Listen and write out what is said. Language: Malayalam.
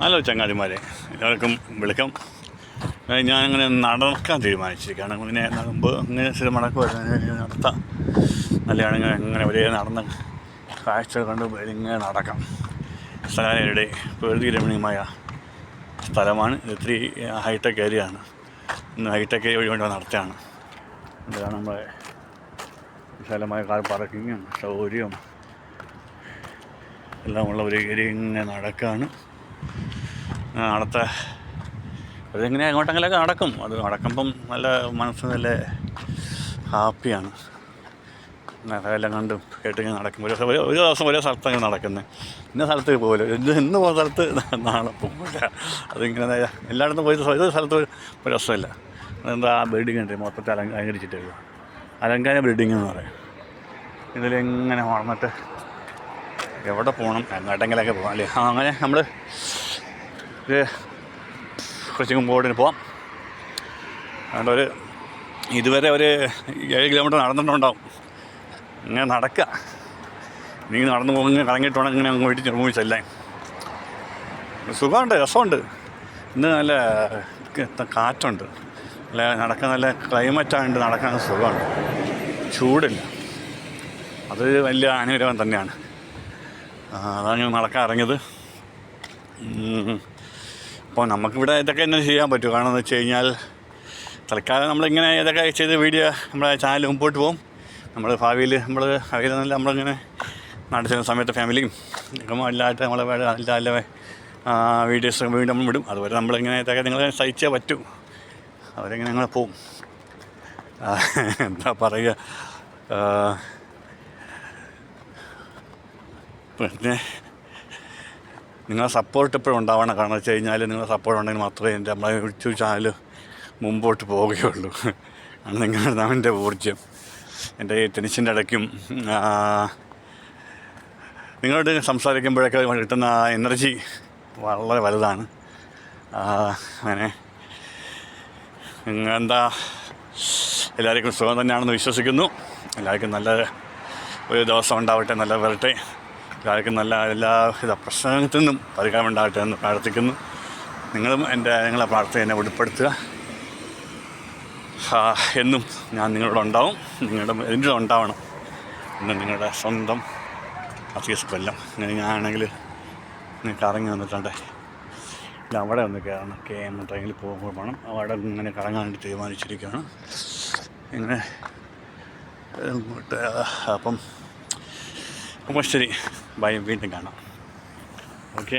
ഹലോ ചങ്ങാതിമാരെ എല്ലാവർക്കും വിളിക്കാം. ഞാനങ്ങനെ നടക്കാൻ തീരുമാനിച്ചിരിക്കുകയാണ്. ഇങ്ങനെ മുമ്പ് ഇങ്ങനെ സ്ഥിരം നടക്കുമായിരുന്നു നടത്താം. നല്ലതാണെങ്കിൽ ഇങ്ങനെ വലിയ നടന്ന് കാഴ്ച കണ്ട് ഇങ്ങനെ നടക്കാം. സ്ഥലയുടെ പ്രകൃതി രമണീയമായ സ്ഥലമാണ്. ഇത് ഇത്തിരി ഹൈടെക് ഏരിയ ആണ് ഇന്ന് ഹൈടെക് ഏരിയ വഴി വേണ്ടി നടത്തുകയാണ് ഇതാണ് നമ്മളെ വിശാലമായ കാർ പാർക്കിങ്ങും സൗകര്യവും എല്ലാം ഉള്ള ഒരു ഏരിയ ഇങ്ങനെ നടക്കുകയാണ് ആ, അതെങ്ങനെ എങ്ങോട്ടെങ്കിലൊക്കെ നടക്കും. അത് നടക്കുമ്പം നല്ല മനസ്സ് നല്ല ഹാപ്പിയാണ്. എല്ലാം കണ്ടും കേട്ടിങ്ങനെ നടക്കും. ഒരു ദിവസം- ഒരു ദിവസം ഒരേ അങ്ങനെ നടക്കുന്നത് ഇന്ന സ്ഥലത്ത് പോകില്ല ഇന്ന് ഇന്ന് പോകുന്ന സ്ഥലത്ത് നാളെ പോകില്ല അതിങ്ങനെ എല്ലായിടത്തും പോയി ഒരു സ്ഥലത്ത് ഒരു രസമില്ല എന്താ ആ ബിൽഡിംഗ് ഉണ്ട് മൊത്തത്തിൽ അലങ്ക അലങ്കരിച്ചിട്ട് അലങ്കാര ബിൽഡിംഗ് എന്ന് പറയും. ഇതിലെങ്ങനെ വളർന്നിട്ട് എവിടെ പോകണം എങ്ങോട്ടെങ്കിലൊക്കെ പോകാം അല്ലേ? അങ്ങനെ നമ്മൾ ഒരു കുറച്ച് മുമ്പോട്ടിന് പോവാം. അതുകൊണ്ട് ഒരു ഇതുവരെ ഒരു ഏഴ് കിലോമീറ്റർ നടന്നിട്ടുണ്ടാവും. ഇങ്ങനെ നടക്കുക നീ നടന്നു പോകുന്ന ഇങ്ങനെ കറങ്ങിയിട്ട് ഇങ്ങനെ അങ്ങ് വീട്ടിൽ ചെല്ലാൻ. സുഖമുണ്ട് രസമുണ്ട്. ഇന്ന് നല്ല കാറ്റുണ്ട്. നല്ല നടക്കാൻ നല്ല ക്ലൈമറ്റായിട്ട് നടക്കാൻ സുഖമുണ്ട്. ചൂടില്ല. അത് വലിയ അനുഗ്രഹം തന്നെയാണ്. അതാണ് ഞാൻ നടക്കാൻ ഇറങ്ങിയത് അപ്പോൾ നമുക്കിവിടെ ഇതൊക്കെ തന്നെ ചെയ്യാൻ പറ്റും. കാരണം എന്ന് വെച്ച് കഴിഞ്ഞാൽ തൽക്കാലം നമ്മളിങ്ങനെ ഇതൊക്കെ ചെയ്ത് വീഡിയോ നമ്മുടെ ചാനൽ മുമ്പോട്ട് പോകും. നമ്മൾ ഭാവിയിൽ നമ്മൾ ഭാവിയിൽ നല്ല നമ്മളിങ്ങനെ ചെല്ലുന്ന സമയത്ത് ഫാമിലിയും ഒക്കെ എല്ലായിട്ട് നമ്മളെ നല്ല നല്ല വീഡിയോസ് വീണ്ടും നമ്മൾ വിടും. അതുവരെ നമ്മളിങ്ങനെ ഇതൊക്കെ നിങ്ങളെ സഹിച്ചേ പറ്റും. അവരിങ്ങനെ ഞങ്ങൾ പോവും എന്താ പറയുക? പിന്നെ നിങ്ങളെ സപ്പോർട്ട് എപ്പോഴും ഉണ്ടാവണം. കാരണം വെച്ച് കഴിഞ്ഞാൽ നിങ്ങളെ സപ്പോർട്ട് ഉണ്ടെങ്കിൽ മാത്രമേ എന്റെ നമ്മളെ യൂട്യൂബ് ചാനൽ മുമ്പോട്ട് പോവുകയുള്ളൂ. ആണ് നിങ്ങളുടെ എന്റെ ഊർജം. എന്റെ ടെൻഷന്റെ ഇടയ്ക്കും നിങ്ങളോട് സംസാരിക്കുമ്പോഴൊക്കെ കിട്ടുന്ന എനർജി വളരെ വലുതാണ്. അങ്ങനെ. എന്താ എല്ലാവർക്കും സുഖം തന്നെയാണെന്ന് വിശ്വസിക്കുന്നു. എല്ലാവർക്കും നല്ല ഒരു ദിവസം ഉണ്ടാവട്ടെ നല്ല വരട്ടെ. എല്ലാവർക്കും നല്ല എല്ലാവിധ പ്രശ്നത്തിൽ നിന്നും പരിഹാരം ഉണ്ടാകട്ടെ എന്ന് പ്രാർത്ഥിക്കുന്നു. നിങ്ങളും എന്റെ നിങ്ങളെ പ്രാർത്ഥന എന്നെ ഉൾപ്പെടുത്തുക ആ, എന്നും ഞാൻ നിങ്ങളോട് ഉണ്ടാവും. നിങ്ങളുടെ എന്റെ ഉണ്ടാവണം. എന്നും നിങ്ങളുടെ സ്വന്തം അസീസ് കൊല്ലം അങ്ങനെ ഞാനാണെങ്കിൽ നിങ്ങൾക്ക് ഇറങ്ങി വന്നിട്ടുണ്ട്. ഇല്ല അവിടെ ഒന്ന് കയറണം. കെ എം ട്രെയിനിൽ പോകുമ്പോൾ വേണം അവിടെ ഇങ്ങനെ കറങ്ങാൻ വേണ്ടി തീരുമാനിച്ചിരിക്കുകയാണ്. ഇങ്ങനെ അപ്പം അപ്പോൾ ശരി ബൈ വീണ്ടും കാണാം. ഓക്കെ.